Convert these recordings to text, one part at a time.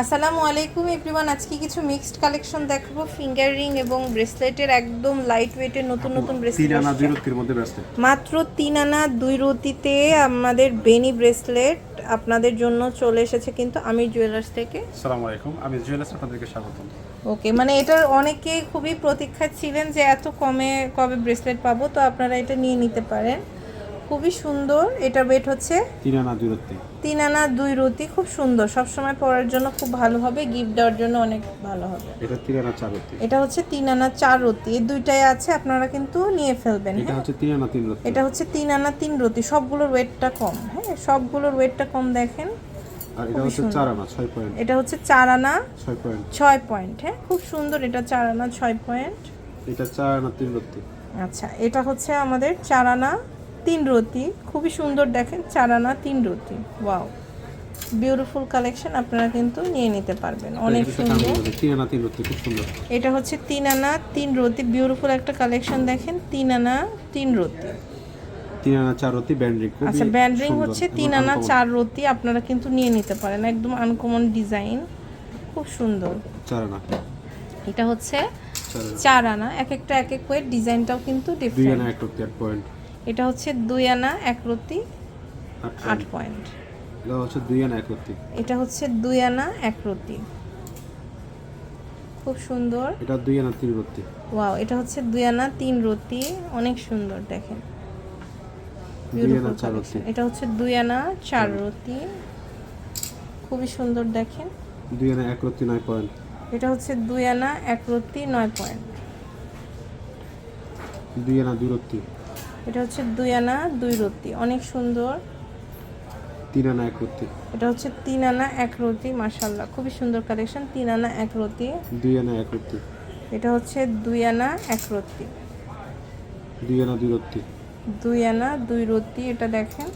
আসসালামু আলাইকুম এভরিওয়ান আজকে কিছু মিক্সড কালেকশন দেখাবো। ফিঙ্গার রিং এবং ব্রেসলেটের একদম লাইট ওয়েটের নতুন নতুন ব্রেসলেট আনা দুই রত্তির মধ্যে ব্রেসলেট মাত্র তিন আনা দুই রতিতে আমাদের বেনি ব্রেসলেট আপনাদের জন্য চলে এসেছে কিন্তু আমির জুয়েলার্স থেকে। আসসালামু আলাইকুম আমি জুয়েলার্স আপনাদেরকে স্বাগতম। ওকে মানে এটার অনেকে খুবই প্রতীক্ষা ছিলেন যে এত কমে কবে ব্রেসলেট পাবো তো আপনারা এটা নিয়ে নিতে পারেন। খুবই সুন্দর। এটা ওয়েট হচ্ছে তিন আনা দুই রত্তি। তিন আনা দুই রতি খুব সুন্দর। সবসময় পরার জন্য খুব ভালো হবে গিফট দেওয়ার জন্য অনেক ভালো হবে। এটা তিন আনা চার রত্তি। এটা হচ্ছে তিন আনা চার রতি এই দুইটাই আছে আপনারা কিন্তু নিয়ে ফেলবেন এটা হ্যাঁ? হচ্ছে তিন আনা তিন রত্তি। এটা হচ্ছে তিন আনা তিন রতি সবগুলোর ওয়েটটা কম হ্যাঁ? সবগুলোর ওয়েটটা কম দেখেন। আর এটা হচ্ছে আনা ছয় পয়েন্ট এটা হচ্ছে আনা ছয় পয়েন্ট হ্যাঁ? খুব সুন্দর এটা চার আনা ছয় পয়েন্ট এটা আনা রত্তি। আচ্ছা এটা হচ্ছে আমাদের চার আনা তিন রতি খুবই সুন্দর দেখেন চার আনা তিন রতি। ওয়াও বিউটিফুল কালেকশন আপনারা কিন্তু নিয়ে নিতে পারবেন। অনেক সুন্দর। এটা হচ্ছে তিন আনা তিন রতি বিউটিফুল একটা কালেকশন দেখেন তিন আনা তিন রতি। তিন আনা চার রত্তি ব্যান্ড্রিং আচ্ছা ব্যান্ডরিং হচ্ছে তিন আনা চার রতি আপনারা কিন্তু নিয়ে নিতে পারেন। একদম আনকমন ডিজাইন খুব সুন্দর। চার আনা। এটা হচ্ছে চার আনা। এক একটা এক এক ওয়েট ডিজাইনটাও কিন্তু দুই ডিফারেন্ট আনা এক পয়েন্ট এটা হচ্ছে দুই আনা এক রতি আট পয়েন্ট এটা হচ্ছে দুই আনা এক রত্তি এটা হচ্ছে দুই আনা এক রতি খুব সুন্দর এটা দুই আনা তিন রত্তি ওয়াও এটা হচ্ছে দুই আনা তিন রতি অনেক সুন্দর দেখেন এটা হচ্ছে দুই আনা চার রতি খুবই সুন্দর দেখেন দুই আনা এক রত্তি নয় পয়েন্ট এটা হচ্ছে দুই আনা এক রতি নয় পয়েন্ট দুই আনা দুই রত্তি এটা হচ্ছে দুই আনা দুই রতি অনেক সুন্দর। তিন আনা এক রত্তি এটা হচ্ছে তিন আনা এক রতি মাসাল্লাহ খুবই সুন্দর কালেকশন তিন আনা এক রতি দুই আনা এক রত্তি এটা হচ্ছে দুই আনা এক রতি দুই আনা দুই রত্তি দুই আনা দুই রতি এটা দেখেন।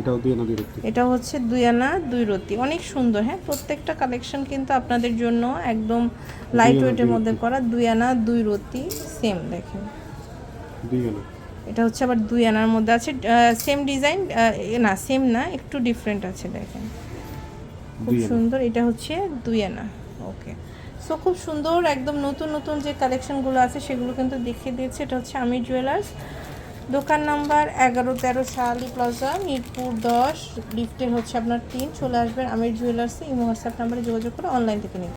এটাও দুই আনা দুই রত্তি এটা হচ্ছে দুই আনা দুই রতি অনেক সুন্দর হ্যাঁ? প্রত্যেকটা কালেকশন কিন্তু আপনাদের জন্য একদম লাইট ওয়েটের মধ্যে করা দুই আনা দুই রতি সেম দেখেন। এটা হচ্ছে আবার দুই আনার মধ্যে আছে। সেম ডিজাইন না সেম না একটু ডিফারেন্ট আছে দেখেন। খুব সুন্দর এটা হচ্ছে দুই আনা। ওকে সো খুব সুন্দর একদম নতুন নতুন যে কালেকশনগুলো আছে সেগুলো কিন্তু দেখিয়ে দিয়েছে। এটা হচ্ছে আমির জুয়েলার্স দোকান নাম্বার এগারো তেরো শাহালি প্লাজা মিরপুর দশ লিফটের হচ্ছে আপনার তিন। চলে আসবেন আমির জুয়েলার্সে ইমো হোয়াটসঅ্যাপ নাম্বারে যোগাযোগ করে অনলাইন থেকে নিতে।